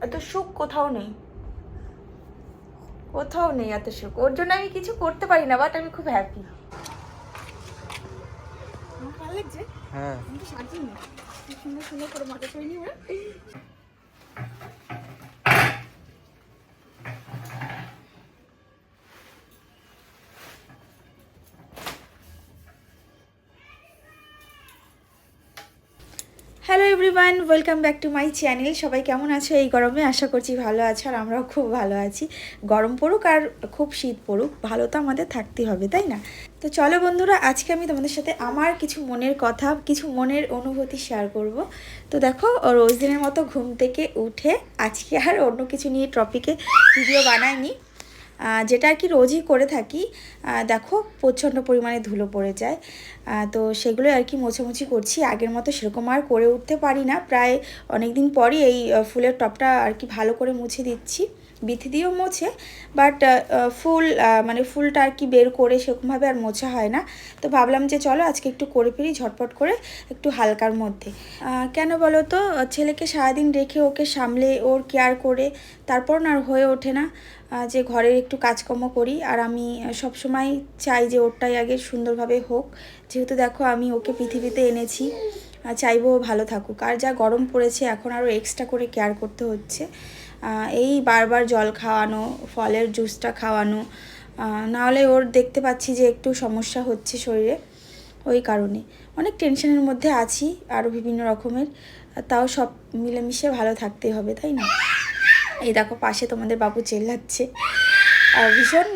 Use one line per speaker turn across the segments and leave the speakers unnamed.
এত সুখ কোথাও নেই। কোথাও নেই এত সুখ। ওর জন্য আমি কিছু করতে পারি না বাট আমি খুব হ্যাপি
হ্যাঁ।
সুন্দর সুন্দর করে মাথা করে নিয়ে hello everyone welcome back to my channel সবাই কেমন আছো? এই গরমে আশা করছি ভালো আছো আর আমরাও খুব ভালো আছি। গরম পড়ুক আর খুব শীত পড়ুক, ভালো তো আমাদের থাকতেই হবে, তাই না? তো চলো বন্ধুরা, আজকে আমি তোমাদের সাথে আমার কিছু মনের কথা, কিছু মনের অনুভূতি শেয়ার করব। তো দেখো, রোজ দিনের মতো ঘুম থেকে উঠে আজকে আর অন্য কিছু নিয়ে টপিকে ভিডিও বানাইনি। যেটা আর কি রোজই করে থাকি দেখো প্রচণ্ড পরিমাণে ধুলো পড়ে যায়। তো সেগুলো আর কি মোছামুছি করছি। আগের মতো সেরকম আর করে উঠতে পারি না। প্রায় অনেক দিন পরই এই ফুলের টপটা আর কি ভালো করে মুছে দিচ্ছি। বিথি দিয়েও মোছে বাট ফুল মানে ফুলটা আর কি বের করে সেরকমভাবে আর মোছা হয় না। তো ভাবলাম যে চলো আজকে একটু করে ফেলি, ঝটপট করে একটু হালকার মধ্যে। কেন বলো তো? ছেলেকে সারাদিন রেখে ওকে সামলে ওর কেয়ার করে, তারপর না আর হয়ে ওঠে না। যে ঘরের একটু কাজকর্ম করি, আর আমি সব সময় চাই যে ওরটাই আগে সুন্দরভাবে হোক। যেহেতু দেখো আমি ওকে পৃথিবীতে এনেছি। চাইব ভালো থাকুক। আর যা গরম পড়েছে, এখন আরও এক্সট্রা করে কেয়ার করতে হচ্ছে। এই বারবার জল খাওয়ানো, ফলের জুসটা খাওয়ানো নাহলে ওর দেখতে পাচ্ছি যে একটু সমস্যা হচ্ছে শরীরে, ওই কারণে। অনেক টেনশনের মধ্যে আছি আরও বিভিন্ন রকমের তাও সব মিলেমিশে ভালো থাকতে হবে, তাই না? এই দেখো পাশে তোমাদের বাবু চেল্লাচ্ছে। ভীষণ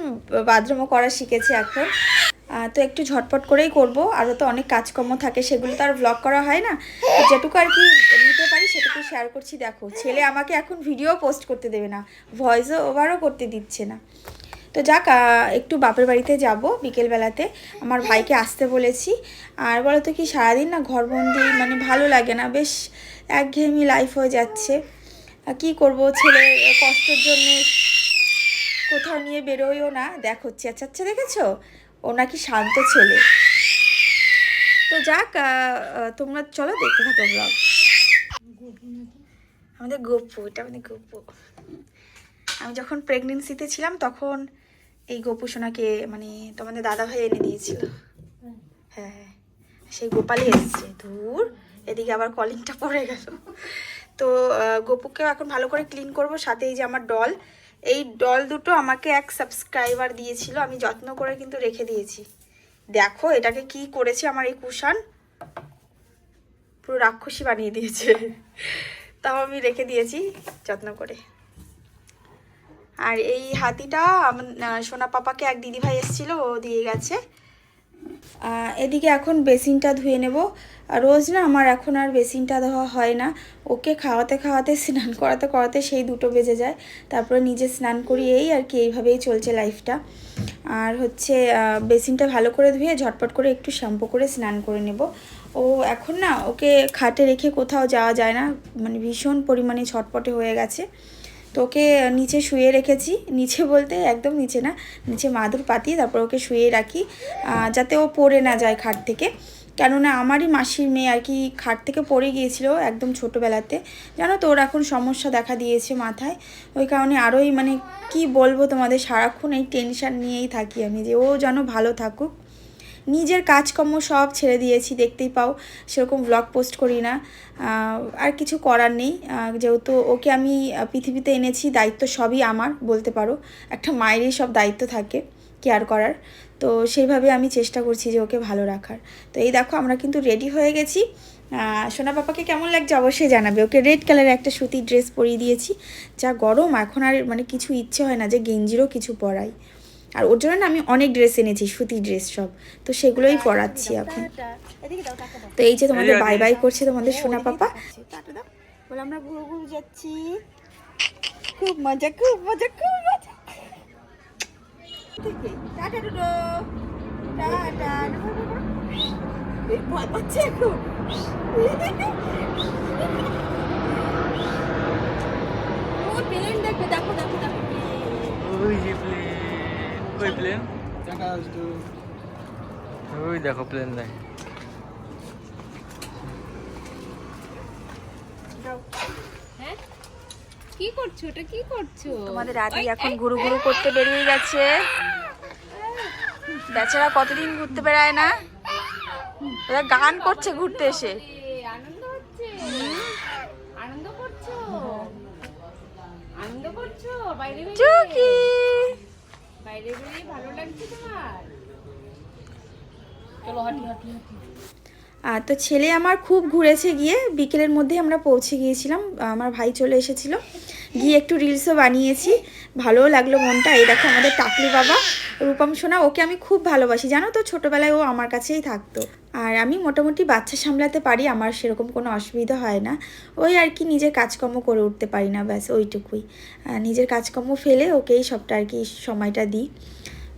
বাথরুমও করা শিখেছে এখন। তো একটু ঝটপট করেই করব। আরও তো অনেক কাজকর্ম থাকে, সেগুলো তো আর ব্লগ করা হয় না। যেটুকু আর কি নিতে পারি, সেটুকু শেয়ার করছি। দেখো, ছেলে আমাকে এখন ভিডিও পোস্ট করতে দেবে না ভয়েসও ওভারও করতে দিচ্ছে না। তো যাক একটু বাপের বাড়িতে যাব বিকেলবেলাতে। আমার ভাইকে আসতে বলেছি। আর বলো তো কি, সারাদিন না ঘরবন্দি মানে ভালো লাগে না, বেশ একঘেয়েমি লাইফ হয়ে যাচ্ছে। কী করব, ছেলে কষ্টের জন্য কোথাও নিয়ে বেরোয়ও না। দেখো, চেঁচাচ্ছে, দেখেছ? ও নাকি শান্ত ছেলে। তো যাক তোমরা চলো দেখতে থাকো ব্লগ আমাদের গপ্পু এটা আমাদের গপ্পু আমি যখন প্রেগনেন্সিতে ছিলাম তখন এই গোপু সোনাকে মানে তোমাদের দাদা ভাই এনে দিয়েছিল। হ্যাঁ হ্যাঁ সেই গোপালই এসছে। ধুর এদিকে আবার কলিংটা পড়ে গেল। তো আহ, গোপুকেও এখন ভালো করে ক্লিন করব সাথে এই যে আমার ডল এই ডল দুটো আমাকে এক সাবস্ক্রাইবার দিয়েছিল, আমি যত্ন করে কিন্তু রেখে দিয়েছি। দেখো, এটাকে কি করেছে আমার এই কুশান পুরো রাক্ষসী বানিয়ে দিয়েছে। তাও আমি রেখে দিয়েছি যত্ন করে। আর এই হাতিটা সোনা পাপাকে এক দিদিভাই এসেছিল, ও দিয়ে গেছে। এদিকে এখন বেসিনটা ধুয়ে নেব। রোজ না আমার এখন আর বেসিনটা ধোয়া হয় না। ওকে খাওয়াতে খাওয়াতে, স্নান করাতে করাতে সেই দুটো বেজে যায়। তারপরে নিজে স্নান করি এই আর কি এইভাবেই চলছে লাইফটা। আর হচ্ছে বেসিনটা ভালো করে ধুয়ে ঝটপট করে একটু শ্যাম্পু করে স্নান করে নেব। ও এখন না ওকে খাটে রেখে কোথাও যাওয়া যায় না। মানে ভীষণ পরিমাণে ছটপটে হয়ে গেছে। তো ওকে নিচে শুয়ে রেখেছি। নিচে বলতে একদম নিচে না, নিচে মাদুর পাতিয়ে তারপর ওকে শুয়ে রাখি যাতে ও পড়ে না যায় খাট থেকে। কেননা আমারই মাসির মেয়ে আর কি খাট থেকে পড়ে গিয়েছিল একদম ছোটোবেলাতে। জানো তো, ওর এখন সমস্যা দেখা দিয়েছে মাথায়। ওই কারণে আরোই মানে কি বলব তোমাদের, সারাক্ষণ এই টেনশন নিয়েই থাকি আমি যে ও যেন ভালো থাকুক। নিজের কাজকর্ম সব ছেড়ে দিয়েছি, দেখতেই পাও। সেরকম ব্লগ পোস্ট করি না। আর কিছু করার নেই। যেহেতু ওকে আমি পৃথিবীতে এনেছি, দায়িত্ব সবই আমার বলতে পারো। একটা মায়েরই সব দায়িত্ব থাকে কেয়ার করার। তো সেইভাবে আমি চেষ্টা করছি যে ওকে ভালো রাখার। তো এই দেখো, আমরা কিন্তু রেডি হয়ে গেছি। সোনা পাপাকে কেমন লাগছে অবশ্যই জানাবে। ওকে রেড কালারের একটা সুতির ড্রেস পরিয়ে দিয়েছি। যা গরম, এখন আর মানে কিছু ইচ্ছে হয় না যে গেঞ্জিরও কিছু পরাই। আর ওর জন্য না আমি অনেক ড্রেস এনেছি সুতির ড্রেস সব। তো সেগুলোই পরাচ্ছি এখন। তো এই যে তোমাদের বাই বাই করছে তোমাদের সোনা পাপা। বলে আমরা ঘুরু ঘুরু যাচ্ছি। খুব মজা খুব মজা খুব মজা। টাটা ডুডো টাটা। এই ভয় পাচ্ছে এখন।
ওই প্লেন ওই দেখো প্লেন দেখ
কি করছ? ওটা কি করছ?
তোমাদের রাজি এখন ঘুরু ঘুরু করতে বেরিয়ে গেছে। বেচারা কতদিন ঘুরতে বেড়ায় না? ওরা গান করছে ঘুরতে এসে।
আনন্দ হচ্ছে। আনন্দ করছ? আনন্দ করছ? বাইরে
চুকি!
বাইরে বেরিয়ে ভালো লাগছে তোমার? চলো হাঁটি হাঁটি হাঁটি।
তো ছেলে আমার খুব ঘুরেছে গিয়ে। বিকেলের মধ্যে আমরা পৌঁছে গিয়েছিলাম। আমার ভাই চলে এসেছিল। গিয়ে একটু রিলসও বানিয়েছি। ভালোও লাগল মনটা। এই দেখো আমাদের টাকলি বাবা, রূপম সোনা, ওকে আমি খুব ভালোবাসি। জানো তো, ছোটোবেলায় ও আমার কাছেই থাকতো। আর আমি মোটামুটি বাচ্চা সামলাতে পারি, আমার সেরকম কোনো অসুবিধা হয় না। ওই আর কি নিজের কাজকর্ম করে উঠতে পারি না, ব্যাস, ওইটুকুই। নিজের কাজকর্ম ফেলে ওকেই সবটা আর কি সময়টা দিই।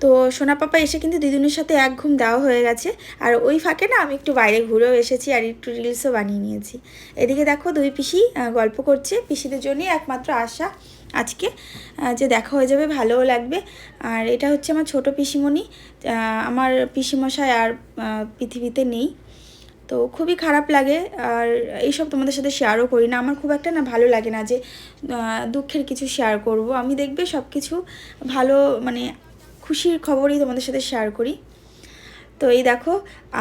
তো সোনা পাপা এসে কিন্তু দিদুনের সাথে এক ঘুম দেওয়া হয়ে গেছে। আর ওই ফাঁকে না আমি একটু বাইরে ঘুরেও এসেছি আর একটু রিলসও বানিয়ে নিয়েছি। এদিকে দেখো দুই পিসি গল্প করছে। পিসিদের জন্যই একমাত্র আশা আজকে যে দেখা হয়ে যাবে, ভালোও লাগবে। আর এটা হচ্ছে আমার ছোট পিসিমণি আমার পিসিমশাই আর পৃথিবীতে নেই। তো খুবই খারাপ লাগে আর এইসব তোমাদের সাথে শেয়ারও করি না। আমার খুব একটা না ভালো লাগে না যে দুঃখের কিছু শেয়ার করব। আমি দেখবে সব কিছু ভালো মানে খুশির খবরই তোমাদের সাথে শেয়ার করি। তো এই দেখো,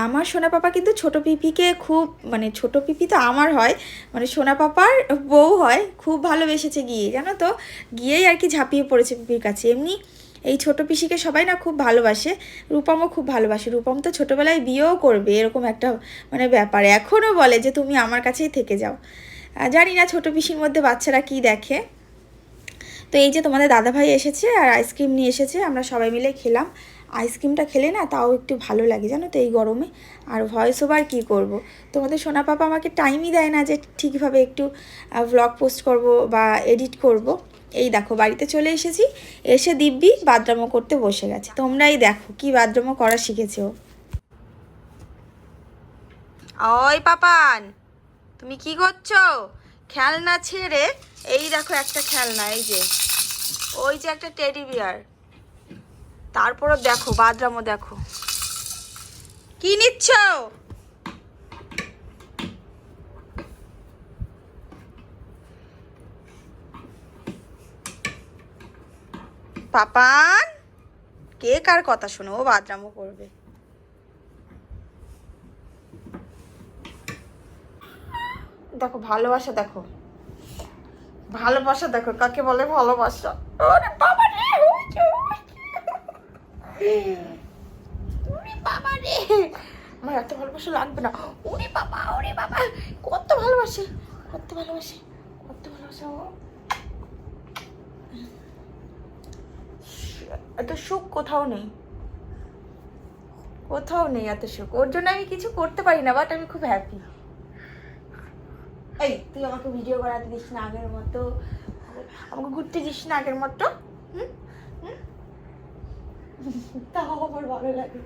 আমার সোনা পাপা কিন্তু ছোট পিপিকে খুব মানে ছোট পিপি তো আমার হয় মানে সোনা পাপার বউ হয়, খুব ভালোবেসেছে গিয়ে, জানো তো? গিয়েই আর কি ঝাঁপিয়ে পড়েছে পিপির কাছে। এমনি এই ছোট পিসিকে সবাই না খুব ভালোবাসে, রূপমও খুব ভালোবাসে। রূপম তো ছোটোবেলায় বিয়েও করবে, এরকম একটা মানে ব্যাপার। এখনও বলে যে, তুমি আমার কাছেই থেকে যাও। জানি না ছোট পিসির মধ্যে বাচ্চারা কি দেখে। তো এই যে তোমাদের দাদাভাই এসেছে আর আইসক্রিম নিয়ে এসেছে, আমরা সবাই মিলে খেলাম। আইসক্রিমটা খেলে না তাও একটু ভালো লাগে, জানো তো এই গরমে। আর ভয়েস ওভার কী করব? তোমাদের সোনা পাপা আমাকে টাইমই দেয় না যে ঠিকভাবে একটু ব্লগ পোস্ট করব বা এডিট করব। এই দেখো, বাড়িতে চলে এসেছি, এসে দিব্যি বাদরামো করতে বসে গেছে। তোমরাই দেখো কি বাদরামো করা শিখেছে ও। ওই পাপান, তুমি কি করছ? খেলনা ছেড়ে, এই দেখো একটা খেলনা, এই যে। ওই যে একটা টেডি বিয়ার তারপরও দেখো, বাদরামও দেখো। কি নিচ্ছ? পাপান, কে কার কথা শোনো? ও বাদরামও করবে। দেখো, ভালোবাসা দেখো। ভালোবাসা দেখো, কাকে বলে ভালোবাসা? ওরে বাবা রে ওরে বাবা রে। আমার এত ভালোবাসা লাগবে না। ওরে বাবা ওরে বাবা, কত ভালোবাসে কত ভালোবাসে, কত ভালোবাসা, ও। এত সুখ কোথাও নেই। কোথাও নেই এত সুখ। ওর জন্য আমি কিছু করতে পারি না বাট আমি খুব হ্যাপি এই, তুই আমাকে ভিডিও করাতে দিস না আগের মতো। আমাকে ঘুরতে দিস না আগের মতো? তাও আমার ভালো লাগে।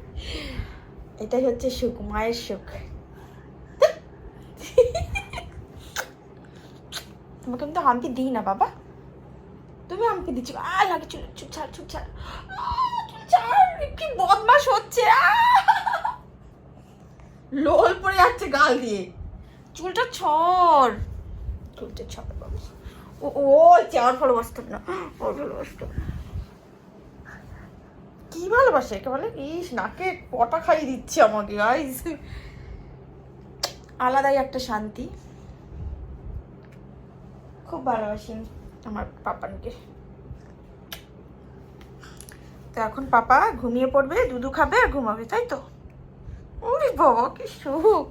এটাই হচ্ছে সুখ, মায়ের সুখ। তোমাকে আমি তো হামকি দিই না, বাবা। তুমি আমাকে দিচ্ছ। আ লাগে চুল চুপ ছাড় চুপ ছাড়। চুল ছাড়, কি বদমাস হচ্ছে! লোল পড়ে যাচ্ছে গাল দিয়ে। চুলটা ছড়। চুলটা বাবা। ও ও চার ভালোবাসতাম না। ওর ভালোবাসতাম কি ভালোবাসে একে বলে? ইস নাকে কটা খাইয়ে দিচ্ছে আমাকে গাইস আলাদাই একটা শান্তি। খুব ভালোবাসি আমার পাপানকে। তো এখন পাপা ঘুমিয়ে পড়বে দুধু খাবে আর ঘুমাবে তাই তো? ওরে বাবা কি সুখ।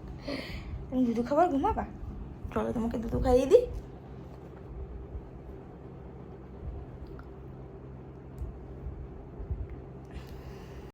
তুমি দুধু খাবার ঘুমাবা? চলো তোমাকে দুধু খাইয়ে দিই।